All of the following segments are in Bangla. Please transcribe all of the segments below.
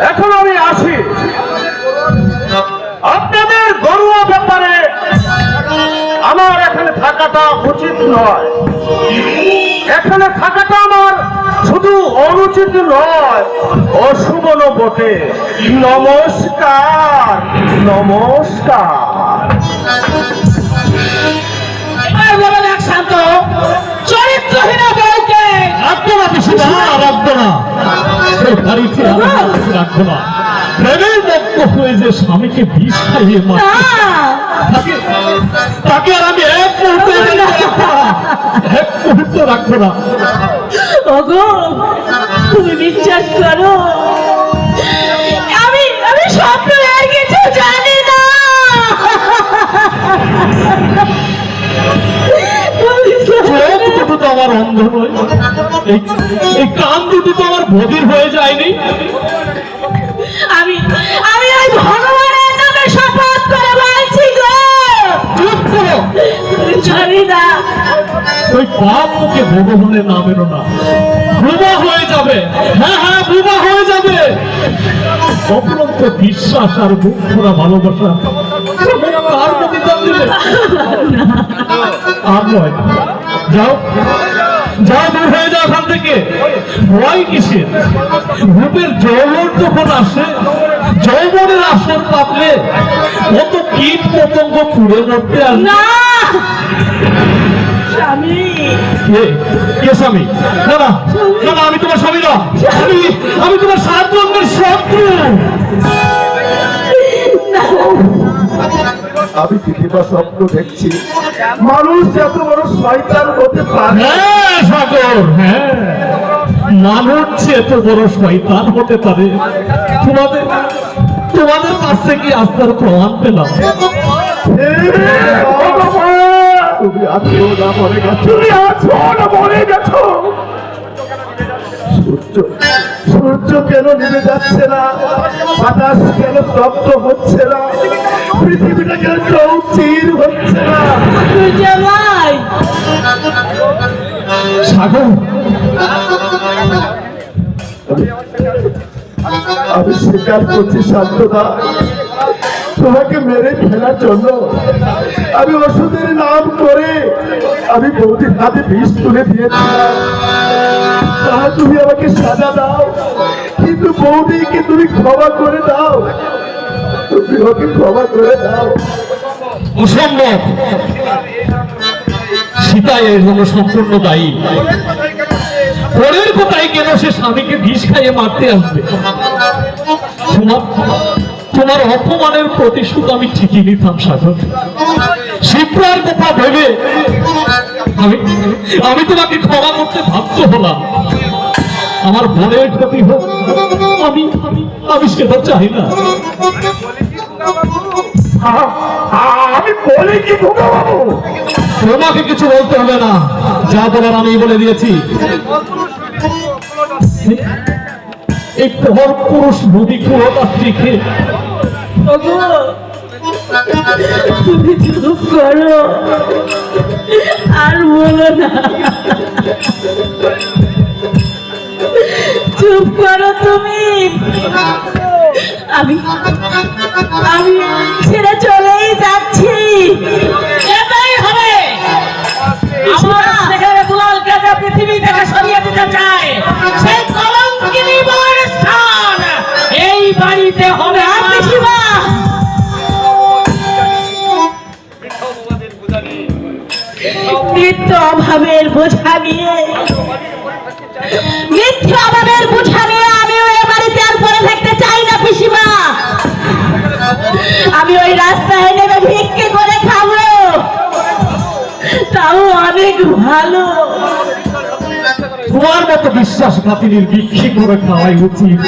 এখন আমি আসি আপনাদের গরুয়া ব্যাপারে আমার এখানে থাকাটা উচিত নয়। এখানে থাকাটা আমার শুধু অনুচিত নয়। অশুভন বটে। নমস্কার। নমস্কার। চরিত্রহীন রাখব পিসিমা? রাখব না। বাড়িতে রাখব না। প্রেমের মত্ত হয়ে যে স্বামীকে বিষ খাইয়ে মারতে তাকে আর আমি এক মুহূর্ত রাখব না। এক মুহূর্ত রাখব না। ওগো তুমি বিশ্বাস করো? আমি আমি স্বপ্ন আর কিছু জানি না। আমার অন্ধ নয়। এই এই কান দুটো তো আমার বধির হয়ে যায়নি। আমি আমি ওই ভগবানের নামে শপথ করে বলছি গো। চুপ করো। জানি না ওই পাপ মুখে ভগবানের নামেরও না। বুবা হয়ে যাবে। হ্যাঁ হ্যাঁ বুবা হয়ে যাবে। অপরন্ত বিশ্বাস আর বুক ভরা ভালোবাসা প্রতিদান দিলে আর নয়। যাও। যাও দূর হয়ে যাও ওখান থেকে। ভয় কিসের? রূপের যৌবন যখন আসে যৌবনের আসর পাতলে কত কীট পতঙ্গ পুড়ে মরতে আসবে না! স্বামী! কে? কে স্বামী? না না না আমি তোমার স্বামী না। আমি আমি তোমার সাত জন্মের শত্রু। আমি পৃথিবীর স্বপ্ন দেখছি। মানুষ এত বড় শয়তান হতে পারে। হ্যাঁ সাগর হ্যাঁ। মানুষ এত বড় শয়তান হতে পারে। তোমাদের তোমাদের কাছ থেকে আস্থার প্রমাণ পেলাম। তুমি আছো না মরে গেছো? তুমি আছো না মরে গেছো? সূর্য সূর্য কেন নেমে যাচ্ছে না? বাতাস কেন স্তব্ধ হচ্ছে না? পৃথিবীটা কেন চৌচির হচ্ছে না? সাগর! আমি স্বীকার করছি শান্তদা। তোমাকে মেরে ফেলার জন্য আমি ওষুধের নাম করে আমি বৌদির হাতে বিষ তুলে দিয়েছিলাম তা তুমি আমাকে সাজা দাও। বৌদিকে তুমি ক্ষমা করে দাও। তুমি ওকে ক্ষমা করে দাও। অসম্ভব সীতাই এর জন্য সম্পূর্ণ দায়ী। পরের কোথায় কেন সে স্বামীকে বিষ খাইয়ে মারতে আসবে? তোমার তোমার অপমানের প্রতিশোধ আমি ঠিকই নিতাম সাগর শিপ্রার কথা ভেবে আমি আমি তোমাকে ক্ষমা করতে বাধ্য হলাম। আমার বোনের ক্ষতি হোক আমি আমি- সেটা চাই না। আমি বলি কি বাবু? তোমাকে কিছু বলতে হবে না। যা বলার আমি বলে দিয়েছি। এই পর পুরুষ নদী তুমি চুপ করো। আর বলো না। চুপ করো তুমি। আমি আমি ছেড়ে চলেই যাচ্ছি। এটাই হবে। আমার সেখানে দুলাল কাজা পৃথিবী থেকে সরিয়ে দিতে চায় সেই কলঙ্কিনী বউয়ের স্থান। এই বাড়িতে হবে পিসিমা নিত্য অভাবের বোঝা নিয়ে। নিত্য অভাবের বোঝা নিয়ে আমিও এ বাড়িতে আর পরে থাকতে চাই না পিসিমা। আমি ওই রাস্তায় নেমে ভিক্ষে করে খাব। তাও অনেক ভালো। তোমার মতো বিশ্বাসঘাতিনীর বিক্ষি করে খাওয়াই উচিত।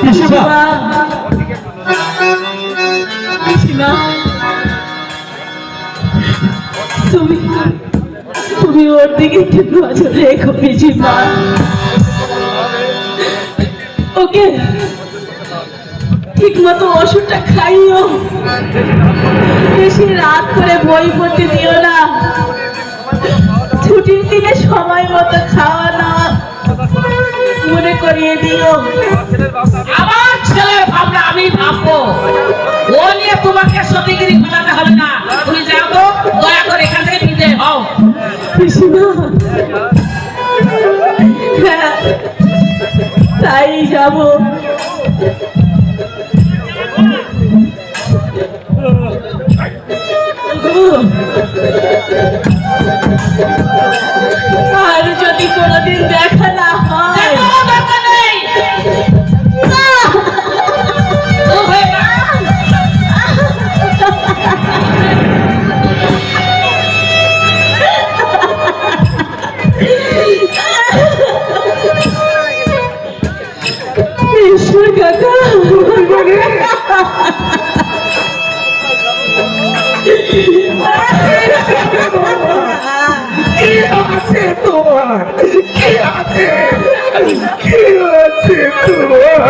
পিসিমা ওর দিকে রেখো ওকে ঠিক মতো ওষুধটা খাইও। বেশি রাত করে বই পড়তে দিও না। ছুটির দিনে সময় মতো খাওয়া না। মনে করিয়ে দিও। আমার ভাবনা আমি ভাববো। ও নিয়ে তোমাকে সতীগিরি ফেলাতে হবে না। তুমি যাব দয়া করে এখান থেকে নিতে হও। কৃষ্ণা। হ্যাঁ তাই যাব। আর যদি কোনোদিন দেখ আছে তোমার কি আছে আছে তোমার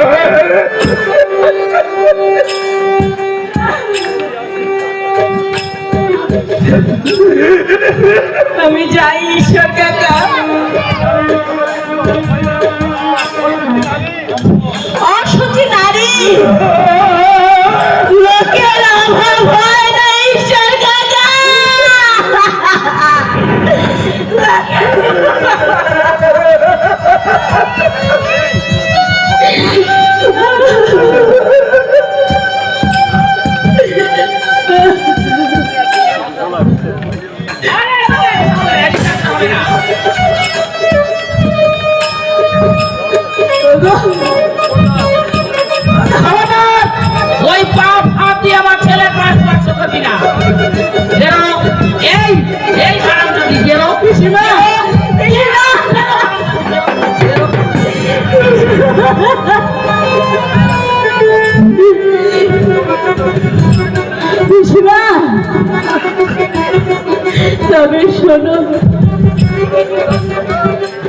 আমি যাই ঈশ্বর কাকা Ah! যাবে শোনো।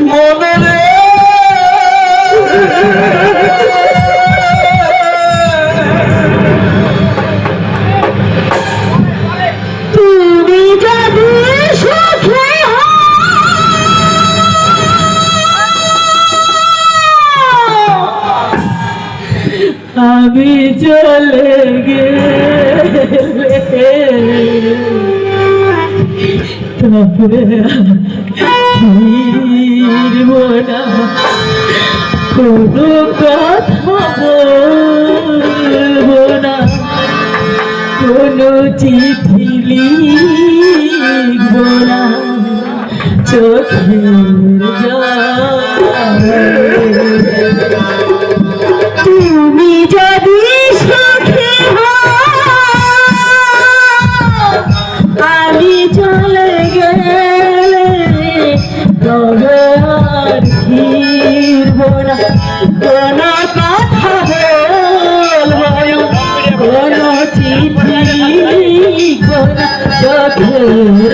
মনে রে। আমি চলে তবে না কোনো কথা বলব না। কোনো চিঠি লিখব না। চোখের কোনো কথা বলব কোনো চিঠি কোনো চোখের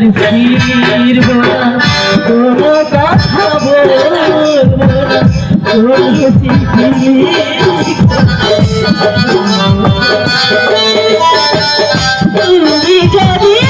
আর ফিরব না। কোনো কথা বলব না। কোনো তুমি যদি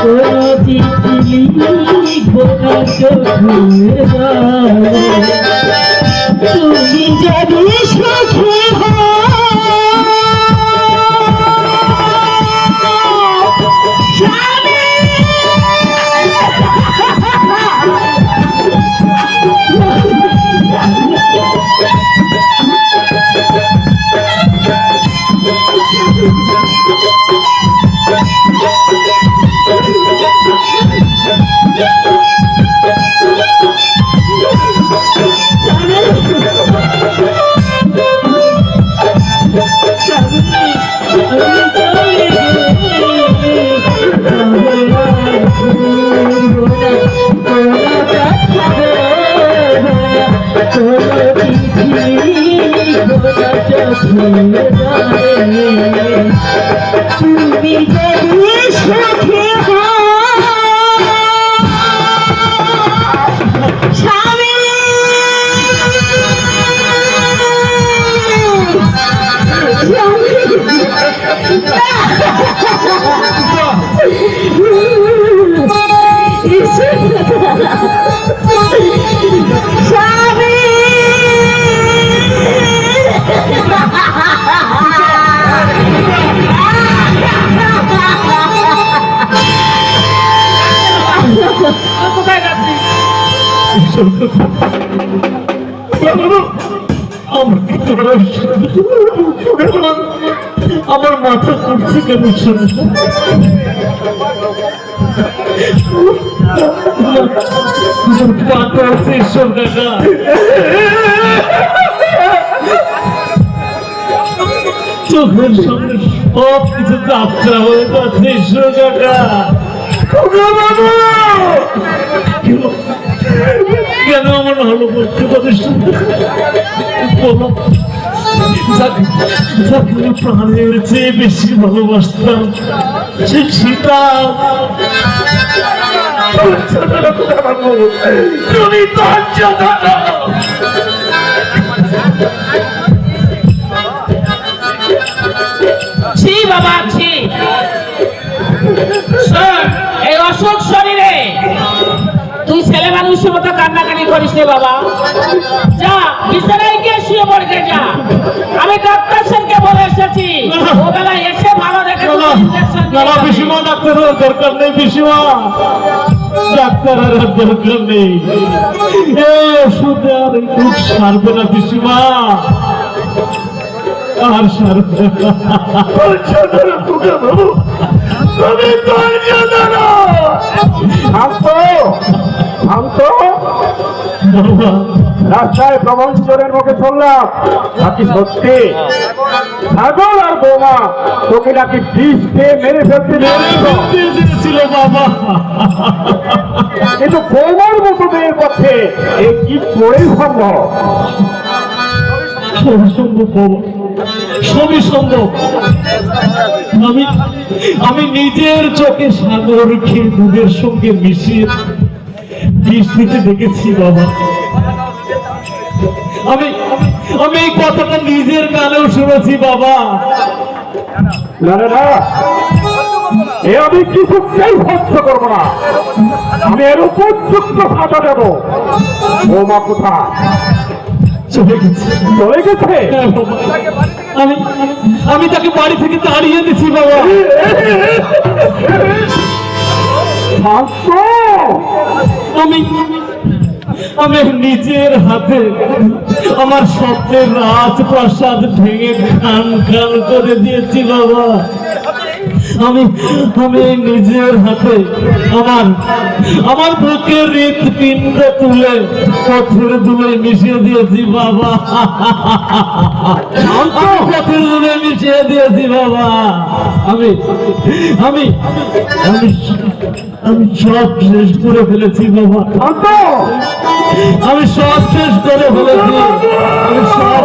কোনো চিঠি লিখব না চোখে জলে। তুমি যদি সুখী তুমি যদি সুখী হও আমার মাথা করছে কেন আছে ঈশ্বর কাকা চোখের সামনে সব কিছু যাত্রা হয়ে যাচ্ছে ঈশ্বর কাকা! কেন- আমার হলো বলতে পারিস? বলো। প্রাণের চেয়ে বেশি ভালোবাসতাম সে সীতা। ছি বাবা, ছি। এই অসুখ শরীরে তুই ছেলে মানুষের মতো কান্নাকানি করিস রে বাবা। যা বিছানায় গিয়ে শুয়ে পড়তে যা। আমি ডাক্তার স্যারকে বলে এসেছি ও বেলা এসে ভালো দেখে যাবে। পিসিমা ডাক্তারের দরকার নেই পিসিমা। ডাক্তারের দরকার নেই। এ ওষুধে আর এই দুঃখ সারবে না পিসিমা। আর সারবে না। তুমি ধৈর্য ধরো। শান্ত শান্ত। রাস্তায় প্রবঞ্চনের মুখে চললাম। নাকি সত্যি? ছাগল আর বৌমা তোকে নাকি বিষ খেয়ে মেরে ফেলতে পেরেছিল ছিল বাবা। কিন্তু বৌমার মতো মেয়ের পক্ষে এ কি করেই সম্ভব? সবই সম্ভব। বাবা সবই সম্ভব। আমি আমি নিজের চোখে সাগরকে দুধের সঙ্গে মিশিয়ে বিষ দিতে দেখেছি বাবা। আমি আমি এই কথাটা নিজের কানেও শুনেছি বাবা। আমি কিছুতেই সহ্য করব না। আমি এর উপযুক্ত সাজা দেবো। বৌমা কোথায়? চলে গেছে চলে গেছে? আমি আমি তাকে বাড়ি থেকে তাড়িয়ে দিছি বাবা। আমি আমি নিজের হাতে আমার স্বপ্নের রাজপ্রাসাদ ভেঙে খান খান করে দিয়েছি বাবা। আমি আমি নিজের হাতে আমার আমার বুকের হৃৎপিণ্ড তুলে পথের দুলে মিশিয়ে দিয়েছি বাবা। পথের দুলে মিশিয়ে দিয়েছি বাবা। আমি আমি আমি আমি সব শেষ করে ফেলেছি বাবা। আমি সব শেষ করে ফেলেছি। আমি সব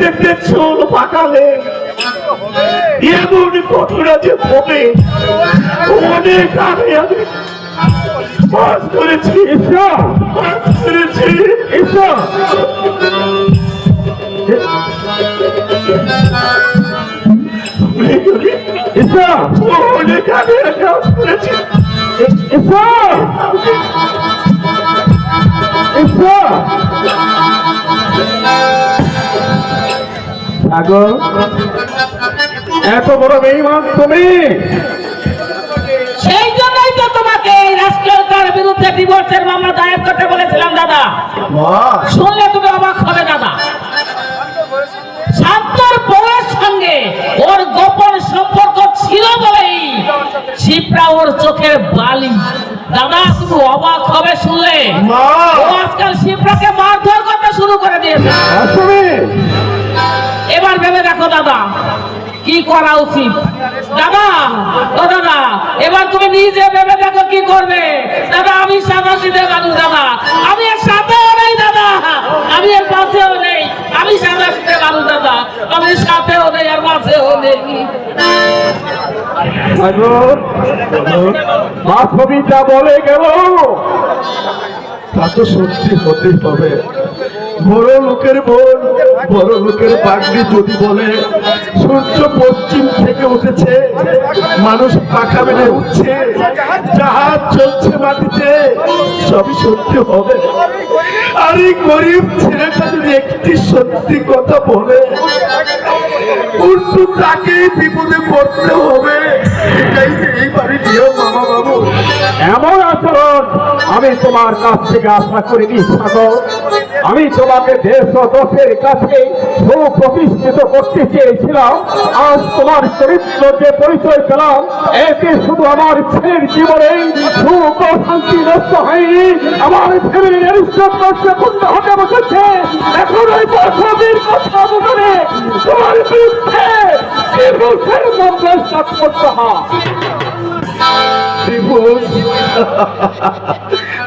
দেখতে চোর পাকালে। এমন ঘটনা যে হবে অনেক আগে আমি করেছি। বাস করেছি। অনেক আগে করেছি। এত বড় বেইমান তুমি। সেই জন্যই তো তোমাকে এই রাষ্ট্রীয়তার বিরুদ্ধে ডিভোর্সের মামলা দায়ের করতে বলেছিলাম দাদা। শুনলে তুমি অবাক হবে দাদা। শান্তর বউয়ের সঙ্গে ওর গোপন সম্পর্ক ছিল বলেই শিবরা ওর চোখের বালি। দাদা তুমি অবাক হবে শুনলে। ও আজকাল শিবরাকে মারধর করতে শুরু করে দিয়েছে। এবার ভেবে দেখো, দাদা। কি করা উচিত? দাদা, ও দাদা, এবার তুমি নিজে ভেবে দেখো কি করবে। দাদা, আমি সাদা সিধে মানুষ, দাদা। আমি এর সাথেও নেই, দাদা। আমি এর পাশেও নেই। আমি সাদা সিধে মানুষ, দাদা। আমি সাথেও নেই, আর পাশেও নেই। মা ছবিটা বলে গেল, তা তো সত্যি হতেই হবে। বড় লোকের বোন, বড় লোকের বাগনি যদি বলে, সূর্য পশ্চিম থেকে উঠেছে, মানুষ পাখা মেলে উঠছে, জাহাজ চলছে মাটিতে, সবই সত্যি হবে। আরে গরিব ছেলেটা যদি একটি সত্যি কথা বলে উল্টু তাকে বিপদে পড়তে হবে। এটাই এই বাড়ির মামা বাবু। এমন আচরণ আমি তোমার কাছ থেকে আশা করিনি, সাগর। আমি তোমাকে দেশ ও দশের কাছে সুপ্রতিষ্ঠিত করতে চেয়েছিলাম। আজ তোমার চরিত্র যে পরিচয় পেলাম, এতে শুধু আমার ছেলের জীবনে সুখ ও শান্তি নষ্ট হয়নি। আমার অরিষ্টক নষ্ট করতে হতে বসেছে। এখন ওই করতে হয় ডিভোর্স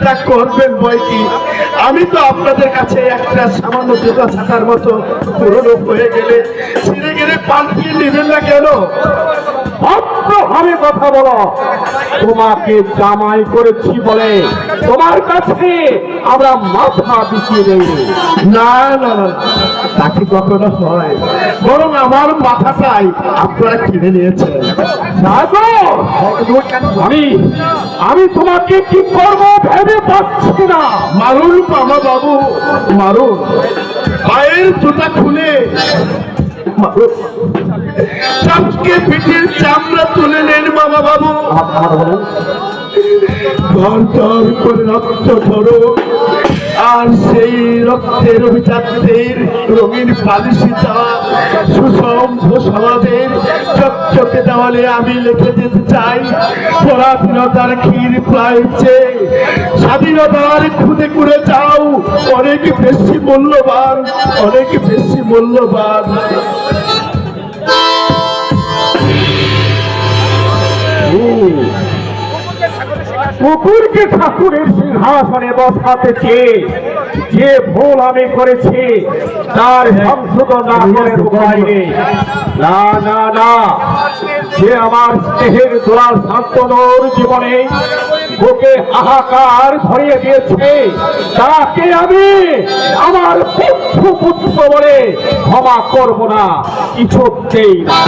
তা করবেন বই কি? আমি তো আপনাদের কাছে একটা সামান্য জোগা থাকার মতো পুরনো হয়ে গেলে ছিঁড়ে গেলে পাল্টিয়ে নেবেন না কেন? ভদ্রভাবে কথা বলো। তোমাকে জামাই করেছি বলে তোমার কাছে আমরা মাথা বিছিয়ে দেই না না না তাকে কখনো হয় বরং আমার মাথাটাই আপনারা কিনে নিয়েছেন। আমি আমি তোমাকে কি করব ভেবে পাচ্ছি না। মারুন, মামা বাবু, মারুন। পায়ের জুতা খুলে চাপকে পিঠের চামড়া তুলে নেন বাবা বাবু। ঘণ্টার করে রক্ত ঝরো। আর সেই রক্তের অভিজাতদের রঙিন পালিশিতা সুসম্ভ সমাজের চকচকে দেওয়ালে আমি লিখে যেতে চাই। পরাধীনতার ক্ষীর প্রাইছে স্বাধীনতার খুদে করে যাও। অনেক বেশি মূল্যবান, অনেক বেশি মূল্যবান। কুকুরকে ঠাকুরের সিংহাসনে বসাতে চেয়ে যে ভুল আমি করেছি, তার সংশোধন না নেই না। না না যে আমার স্নেহের দোলাল শান্তনুর জীবনে বুকে হাহাকার ভরিয়ে দিয়েছে, তাকে আমি আমার পুত্র পুত্র বলে ক্ষমা করব না, কিছুতেই না।